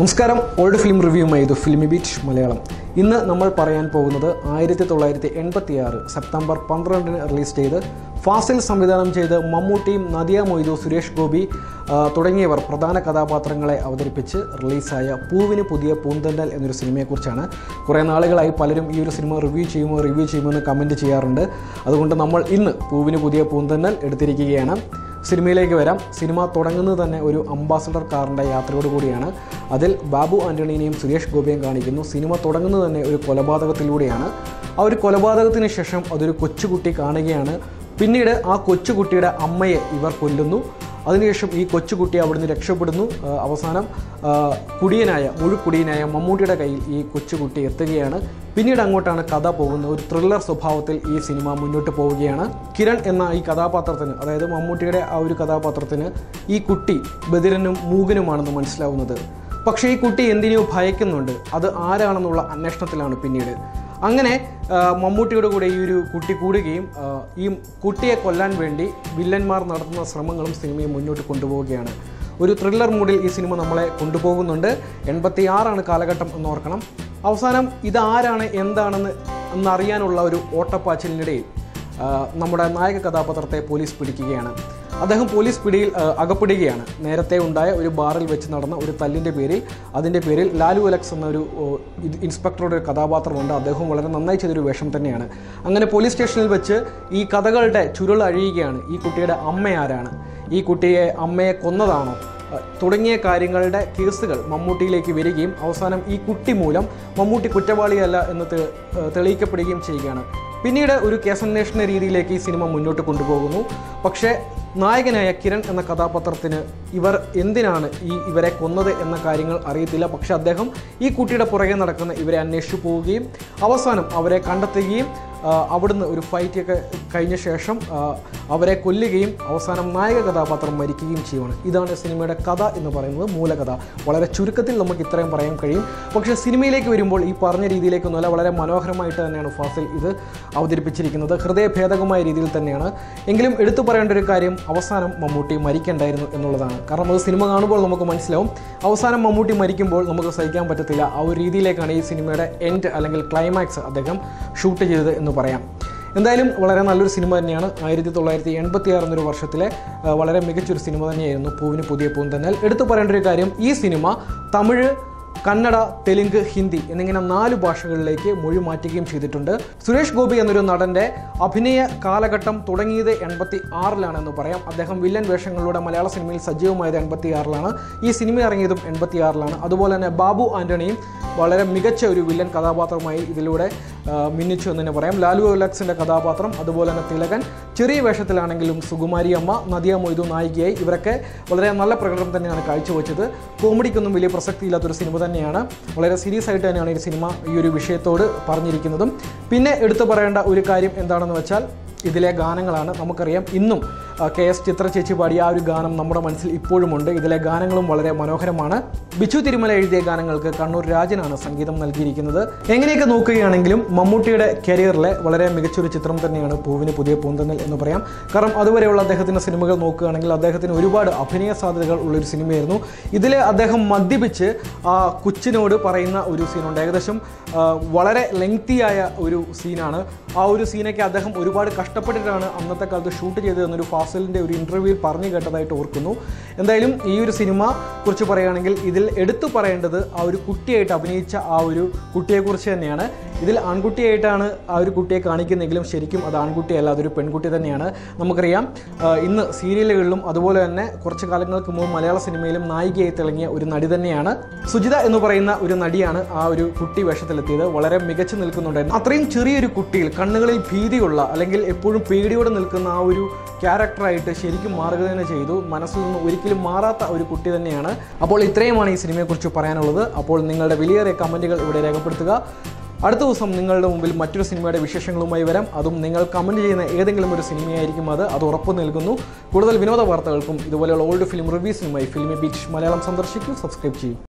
നമസ്കാരം. Old film റിവ്യൂമായി ഇത് filmi beach Malayalam. ഇന്ന് നമ്മൾ പറയാൻ പോകുന്നത് ആയിരത്തി തൊള്ളായിരത്തി എൺപത്തി ആറ് സെപ്റ്റംബർ പന്ത്രണ്ടിന് റിലീസ് ചെയ്ത് ഫാസിൽ സംവിധാനം ചെയ്ത് മമ്മൂട്ടിയും നദിയ മൊയ്തു സുരേഷ് ഗോപി തുടങ്ങിയവർ പ്രധാന കഥാപാത്രങ്ങളെ അവതരിപ്പിച്ച് റിലീസായ പൂവിന് പുതിയ പൂന്തണ്ടൽ എന്നൊരു സിനിമയെക്കുറിച്ചാണ്. കുറേ നാളുകളായി പലരും ഈ ഒരു സിനിമ റിവ്യൂ ചെയ്യുമോ റിവ്യൂ ചെയ്യുമോ എന്ന് കമന്റ് ചെയ്യാറുണ്ട്. അതുകൊണ്ട് നമ്മൾ ഇന്ന് പൂവിന് പുതിയ പൂന്തണ്ടൽ എടുത്തിരിക്കുകയാണ്. സിനിമയിലേക്ക് വരാം. സിനിമ തുടങ്ങുന്നത് തന്നെ ഒരു അംബാസഡർ കാറിന്റെ യാത്രയോട് കൂടിയാണ്. അതിൽ ബാബു ആന്റണിനെയും സുരേഷ് ഗോപിയും കാണിക്കുന്നു. സിനിമ തുടങ്ങുന്നത് തന്നെ ഒരു കൊലപാതകത്തിലൂടെയാണ്. ആ ഒരു കൊലപാതകത്തിന് ശേഷം അതൊരു കൊച്ചുകുട്ടി കാണുകയാണ്. പിന്നീട് ആ കൊച്ചുകുട്ടിയുടെ അമ്മയെ ഇവർ കൊല്ലുന്നു. അതിനുശേഷം ഈ കൊച്ചുകുട്ടി അവിടുന്ന് രക്ഷപ്പെടുന്നു. അവസാനം കുടിയനായ മുഴുക്കുടിയനായ മമ്മൂട്ടിയുടെ കയ്യിൽ ഈ കൊച്ചുകുട്ടി എത്തുകയാണ്. പിന്നീട് അങ്ങോട്ടാണ് കഥ പോകുന്നത്. ഒരു ത്രില്ലർ സ്വഭാവത്തിൽ ഈ സിനിമ മുന്നോട്ട് പോവുകയാണ്. കിരൺ എന്ന ഈ കഥാപാത്രത്തിന് അതായത് മമ്മൂട്ടിയുടെ ആ ഒരു കഥാപാത്രത്തിന് ഈ കുട്ടി ബദിരനും മൂകനുമാണെന്ന് മനസ്സിലാവുന്നത്. പക്ഷേ ഈ കുട്ടി എന്തിനെയോ ഭയക്കുന്നുണ്ട്. അത് ആരാണെന്നുള്ള അന്വേഷണത്തിലാണ് പിന്നീട്. അങ്ങനെ മമ്മൂട്ടിയുടെ കൂടെ ഈ ഒരു കുട്ടി കൂടുകയും ഈ കുട്ടിയെ കൊല്ലാൻ വേണ്ടി വില്ലന്മാർ നടത്തുന്ന ശ്രമങ്ങളും സിനിമയെ മുന്നോട്ട് കൊണ്ടുപോവുകയാണ്. ഒരു ത്രില്ലർ മൂഡിൽ ഈ സിനിമ നമ്മളെ കൊണ്ടുപോകുന്നുണ്ട്. എൺപത്തി ആറാണ് കാലഘട്ടം എന്ന് ഓർക്കണം. അവസാനം ഇതാരാണ് എന്താണെന്ന് എന്നറിയാനുള്ള ഒരു ഓട്ടപ്പാച്ചിലിനിടയിൽ നമ്മുടെ നായക കഥാപാത്രത്തെ പോലീസ് പിടിക്കുകയാണ്. അദ്ദേഹം പോലീസ് പിടിയിൽ അകപ്പെടുകയാണ്. നേരത്തെ ഉണ്ടായ ഒരു ബാറിൽ വെച്ച് നടന്ന ഒരു തല്ലിന്റെ പേരിൽ അതിന്റെ പേരിൽ ലാലു അലക്സ് എന്നൊരു ഇൻസ്പെക്ടറുടെ ഒരു കഥാപാത്രമുണ്ട്. അദ്ദേഹം വളരെ നന്നായി ചെയ്തൊരു വേഷം തന്നെയാണ്. അങ്ങനെ പോലീസ് സ്റ്റേഷനിൽ വെച്ച് ഈ കഥകളുടെ ചുരുൾ അഴിയുകയാണ് ഈ കുട്ടിയുടെ അമ്മ ആരാണ് ഈ കുട്ടിയെ അമ്മയെ കൊന്നതാണോ? തുടങ്ങിയ കാര്യങ്ങളുടെ കേസുകൾ മമ്മൂട്ടിയിലേക്ക് വരികയും അവസാനം ഈ കുട്ടി മൂലം മമ്മൂട്ടി കുറ്റവാളിയല്ല എന്ന് തെളിയിക്കപ്പെടുകയും ചെയ്യുകയാണ്. പിന്നീട് ഒരു കേസന്വേഷണ രീതിയിലേക്ക് ഈ സിനിമ മുന്നോട്ട് കൊണ്ടുപോകുന്നു. പക്ഷേ നായകനായ കിരൺ എന്ന കഥാപാത്രത്തിന് ഇവർ എന്തിനാണ് ഈ ഇവരെ കൊന്നത് എന്ന കാര്യങ്ങൾ അറിയത്തില്ല. പക്ഷേ അദ്ദേഹം ഈ കുട്ടിയുടെ പുറകെ നടക്കുന്ന ഇവരെ അന്വേഷിച്ചു പോവുകയും അവസാനം അവരെ കണ്ടെത്തുകയും അവിടുന്ന് ഒരു ഫൈറ്റൊക്കെ കഴിഞ്ഞ ശേഷം അവരെ കൊല്ലുകയും അവസാനം നായക കഥാപാത്രം മരിക്കുകയും ചെയ്യുവാണ്. ഇതാണ് സിനിമയുടെ കഥ എന്ന് പറയുന്നത് മൂലകഥ. വളരെ ചുരുക്കത്തിൽ നമുക്ക് ഇത്രയും പറയാൻ കഴിയും. പക്ഷേ സിനിമയിലേക്ക് വരുമ്പോൾ ഈ പറഞ്ഞ രീതിയിലേക്കൊന്നുമല്ല വളരെ മനോഹരമായിട്ട് തന്നെയാണ് ഫാസിൽ ഇത് അവതരിപ്പിച്ചിരിക്കുന്നത്. ഹൃദയഭേദകമായ രീതിയിൽ തന്നെയാണ്. എങ്കിലും എടുത്തു പറയേണ്ട ഒരു കാര്യം അവസാനം മമ്മൂട്ടി മരിക്കണ്ടായിരുന്നു എന്നുള്ളതാണ്. കാരണം അത് സിനിമ കാണുമ്പോൾ നമുക്ക് മനസ്സിലാവും. അവസാനം മമ്മൂട്ടി മരിക്കുമ്പോൾ നമുക്ക് സഹിക്കാൻ പറ്റത്തില്ല. ആ ഒരു രീതിയിലേക്കാണ് ഈ സിനിമയുടെ എൻഡ് അല്ലെങ്കിൽ ക്ലൈമാക്സ് അദ്ദേഹം ഷൂട്ട് ചെയ്തത് എന്ന് പറയാം. എന്തായാലും വളരെ നല്ലൊരു സിനിമ തന്നെയാണ്. ആയിരത്തി തൊള്ളായിരത്തി എൺപത്തി ആറ് എന്നൊരു വർഷത്തിലെ വളരെ മികച്ചൊരു സിനിമ തന്നെയായിരുന്നു പൂവിന് പുതിയ പൂന്തന്നൽ എടുത്തു പറയേണ്ട ഒരു കാര്യം ഈ സിനിമ തമിഴ് കന്നഡ തെലുങ്ക് ഹിന്ദി എന്നിങ്ങനെ നാല് ഭാഷകളിലേക്ക് മൊഴി മാറ്റുകയും ചെയ്തിട്ടുണ്ട്. സുരേഷ് ഗോപി എന്നൊരു നടന്റെ അഭിനയ കാലഘട്ടം തുടങ്ങിയത് എൺപത്തി ആറിലാണെന്ന് പറയാം. അദ്ദേഹം വില്ലൻ വേഷങ്ങളിലൂടെ മലയാള സിനിമയിൽ സജീവമായത് എൺപത്തി ആറിലാണ് ഈ സിനിമ ഇറങ്ങിയതും എൺപത്തി ആറിലാണ് അതുപോലെ തന്നെ ബാബു ആന്റണിയും വളരെ മികച്ച ഒരു വില്ലൻ കഥാപാത്രമായി ഇതിലൂടെ മിന്നിച്ചു എന്ന് തന്നെ പറയാം. ലാലു ഒലക്സിന്റെ കഥാപാത്രം അതുപോലെ തന്നെ തിലകൻ ചെറിയ വേഷത്തിലാണെങ്കിലും സുകുമാരി അമ്മ നദിയ മൊയ്തു നായികയായി. ഇവരൊക്കെ വളരെ നല്ല പ്രകടനം തന്നെയാണ് കാഴ്ചവെച്ചത്. കോമഡിക്കൊന്നും വലിയ പ്രസക്തിയില്ലാത്തൊരു സിനിമ തന്നെയാണ്. വളരെ സീരിയസ് ആയിട്ട് തന്നെയാണ് ഈ സിനിമ ഈ ഒരു വിഷയത്തോട് പറഞ്ഞിരിക്കുന്നതും. പിന്നെ എടുത്തു പറയേണ്ട ഒരു കാര്യം എന്താണെന്ന് വെച്ചാൽ ഇതിലെ ഗാനങ്ങളാണ് നമുക്കറിയാം. ഇന്നും കെ എസ് ചിത്ര ചേച്ചി പാടിയ ആ ഒരു ഗാനം നമ്മുടെ മനസ്സിൽ ഇപ്പോഴുമുണ്ട്. ഇതിലെ ഗാനങ്ങളും വളരെ മനോഹരമാണ്. ബിച്ചു തിരുമല എഴുതിയ ഗാനങ്ങൾക്ക് കണ്ണൂർ രാജനാണ് സംഗീതം നൽകിയിരിക്കുന്നത്. എങ്ങനെയൊക്കെ നോക്കുകയാണെങ്കിലും മമ്മൂട്ടിയുടെ കരിയറിലെ വളരെ മികച്ചൊരു ചിത്രം തന്നെയാണ് പൂവിന് പുതിയ പൂന്തന്നൽ എന്ന് പറയാം. കാരണം അതുവരെയുള്ള അദ്ദേഹത്തിന്റെ സിനിമകൾ നോക്കുകയാണെങ്കിൽ അദ്ദേഹത്തിന് ഒരുപാട് അഭിനയ സാധ്യതകൾ ഉള്ളൊരു സിനിമയായിരുന്നു. ഇതിലെ അദ്ദേഹം മദ്യപിച്ച് ആ കൊച്ചിനോട് പറയുന്ന ഒരു സീനുണ്ട്. ഏകദേശം വളരെ ലെങ്തിയായ ഒരു സീനാണ്. ആ ഒരു സീനൊക്കെ അദ്ദേഹം ഒരുപാട് കഷ്ടപ്പെട്ടിട്ടാണ് അന്നത്തെ കാലത്ത് ഷൂട്ട് ചെയ്തതെന്നൊരു ഫാസിലിന്റെ ഒരു ഇന്റർവ്യൂവിൽ പറഞ്ഞു കേട്ടതായിട്ട് ഓർക്കുന്നു. എന്തായാലും ഈ ഒരു സിനിമ കുറിച്ച് പറയുകയാണെങ്കിൽ ഇതിൽ എടുത്തു പറയേണ്ടത് ആ ഒരു കുട്ടിയായിട്ട് അഭിനയിച്ച ആ ഒരു കുട്ടിയെക്കുറിച്ച് തന്നെയാണ്. ഇതിൽ ആൺകുട്ടിയായിട്ടാണ് ആ ഒരു കുട്ടിയെ കാണിക്കുന്നെങ്കിലും ശരിക്കും അത് ആൺകുട്ടിയല്ല അതൊരു പെൺകുട്ടി തന്നെയാണ്. നമുക്കറിയാം ഇന്ന് സീരിയലുകളിലും അതുപോലെ തന്നെ കുറച്ച് കാലങ്ങൾക്ക് മുമ്പ് മലയാള സിനിമയിലും നായികയായി തിളങ്ങിയ ഒരു നടി തന്നെയാണ്. സുജിത എന്ന് പറയുന്ന ഒരു നടിയാണ് ആ ഒരു കുട്ടി വേഷത്തിലെത്തിയത്. വളരെ മികച്ചു നിൽക്കുന്നുണ്ടായിരുന്നു. അത്രയും ചെറിയൊരു കുട്ടിയിൽ കണ്ണുകളിൽ ഭീതിയുള്ള അല്ലെങ്കിൽ എപ്പോഴും പേടിയോടെ നിൽക്കുന്ന ആ ഒരു ക്യാരക്ടറായിട്ട് ശരിക്കും മാറുക തന്നെ ചെയ്തു. മനസ്സിൽ നിന്ന് ഒരിക്കലും മാറാത്ത ഒരു കുട്ടി തന്നെയാണ്. അപ്പോൾ ഇത്രയുമാണ് ഈ സിനിമയെക്കുറിച്ച് പറയാനുള്ളത്. അപ്പോൾ നിങ്ങളുടെ വിലയേറിയ കമന്റുകൾ ഇവിടെ രേഖപ്പെടുത്തുക. അടുത്ത ദിവസം നിങ്ങളുടെ മുമ്പിൽ മറ്റൊരു സിനിമയുടെ വിശേഷങ്ങളുമായി വരാം. അതും നിങ്ങൾ കമന്റ് ചെയ്യുന്ന ഏതെങ്കിലും ഒരു സിനിമയായിരിക്കും അത്. അത് ഉറപ്പ് നൽകുന്നു. കൂടുതൽ വിനോദ വാർത്തകൾക്കും ഇതുപോലെയുള്ള ഓൾഡ് ഫിലിം റിവ്യൂസിനുമായി ഫിലിമി ബീച്ച് മലയാളം സന്ദർശിക്കൂ. സബ്സ്ക്രൈബ് ചെയ്യും.